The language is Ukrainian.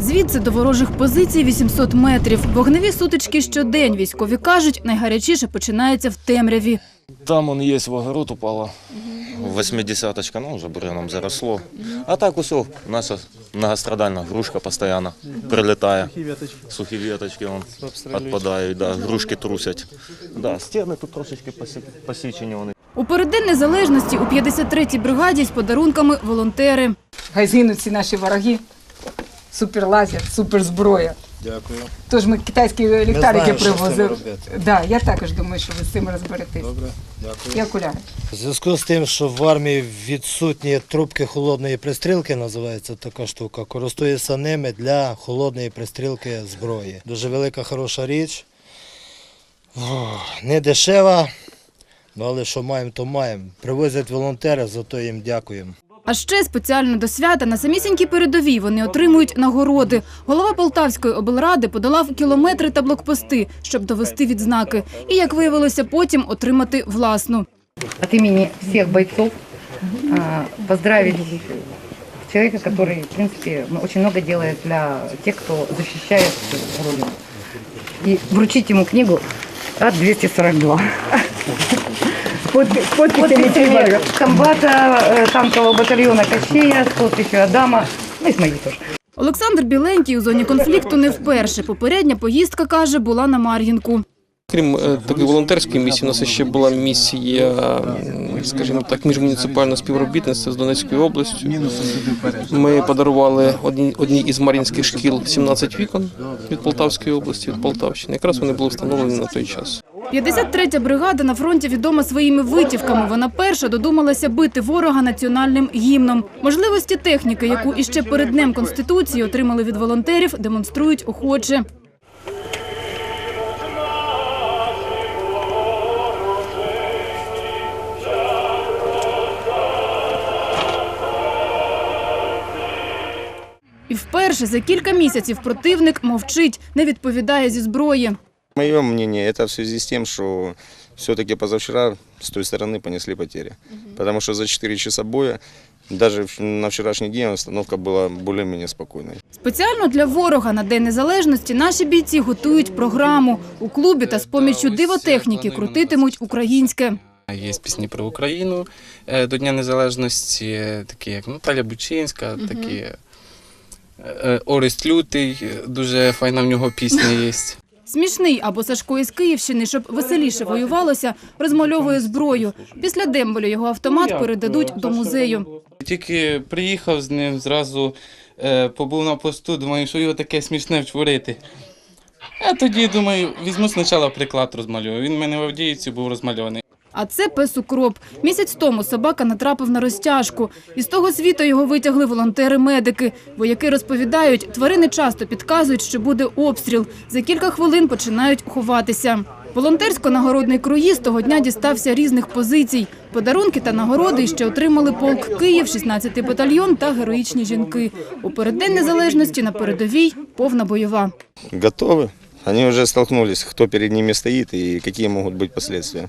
Звідси до ворожих позицій 800 метрів. Вогневі сутички щодень. Військові кажуть, найгарячіше починається в темряві. Там он есть, в огород упала. Восьмидесяточка, ну уже бурьяном заросло. А так усё, наша многострадальна грушка постоянно прилетає. Сухі веточки вон відпадають, да, грушки трусять. Да, стіни тут трошечки посічені вони. У переддень незалежності у 53-й бригаді з подарунками волонтери. Хай згинуть всі наші вороги. Суперлазер, суперзброя. Дякую. Тож ми китайські ліхтарики привозили. Да, я також думаю, що ви з цим розберетесь. Добре, дякую. І окуляри. В зв'язку з тим, що в армії відсутні трубки холодної пристрілки, називається така штука, користуюся ними для холодної пристрілки зброї. Дуже велика, хороша річ. Не дешева, ну, але що маємо, то маємо. Привозять волонтери, зато їм дякуємо. А ще спеціально до свята на самісінькій передовій вони отримують нагороди. Голова Полтавської облради подолав кілометри та блокпости, щоб довести відзнаки. І, як виявилося, потім отримати власну. от имени всех бойцов а, поздравить человека, который, в ну, очень много делает для тех, кто защищает Родину. И вручить ему книгу РАД-242. С подписями комбата э, танкового батальона Кощея, с подписью Адама, ну и с моей тоже. Олександр Біленький у зоні конфлікту не вперше. Попередня поїздка, каже, була на Мар'їнку. Крім е, такої волонтерської місії, у нас ще була місія, скажімо так, міжмуніципального співробітництва з Донецькою областю. Ми подарували одній, одній із мар'їнських шкіл 17 вікон від Полтавської області, від Полтавщини. Якраз вони були встановлені на той час. 53-я бригада на фронті відома своїми витівками. Вона перша додумалася бити ворога національним гімном. Можливості техніки, яку іще перед днем конституції отримали від волонтерів, демонструють охоче. І вперше за кілька місяців противник мовчить, не відповідає зі зброї. Мое мнение, это в связи с тем, что все-таки позавчера с той стороны понесли потери. Потому что за 4 часа боя, даже в- на вчерашний день остановка была более-менее спокойной. Спеціально для ворога на День Незалежності наші бійці готують програму. У клубі та з поміччю дивотехніки крутитимуть українське. Є пісні про Україну е, до Дня Незалежності, е, такі як Наталя Бучинська, такі е, е, Орест Лютий, е, дуже файна в нього пісня є. Смішний або Сашко із Київщини, щоб веселіше воювалося, розмальовує зброю. Після дембелю його автомат передадуть до музею. Тільки приїхав з ним, зразу е, побув на посту, думаю, що його таке смішне втворити. А тоді, думаю, візьму спочатку приклад розмалюю. Він в мене в Авдіївці був розмальований. А це пес укроп. Місяць тому собака натрапив на розтяжку. Із того світу його витягли волонтери-медики. Вояки розповідають, тварини часто підказують, що буде обстріл. За кілька хвилин починають ховатися. Волонтерсько-нагородний круїз того дня дістався різних позицій. Подарунки та нагороди ще отримали полк Київ, 16-й батальйон та героїчні жінки. У переддень незалежності на передовій повна бойова. Готовы? Они уже столкнулись, кто перед ними стоит и какие могут быть последствия.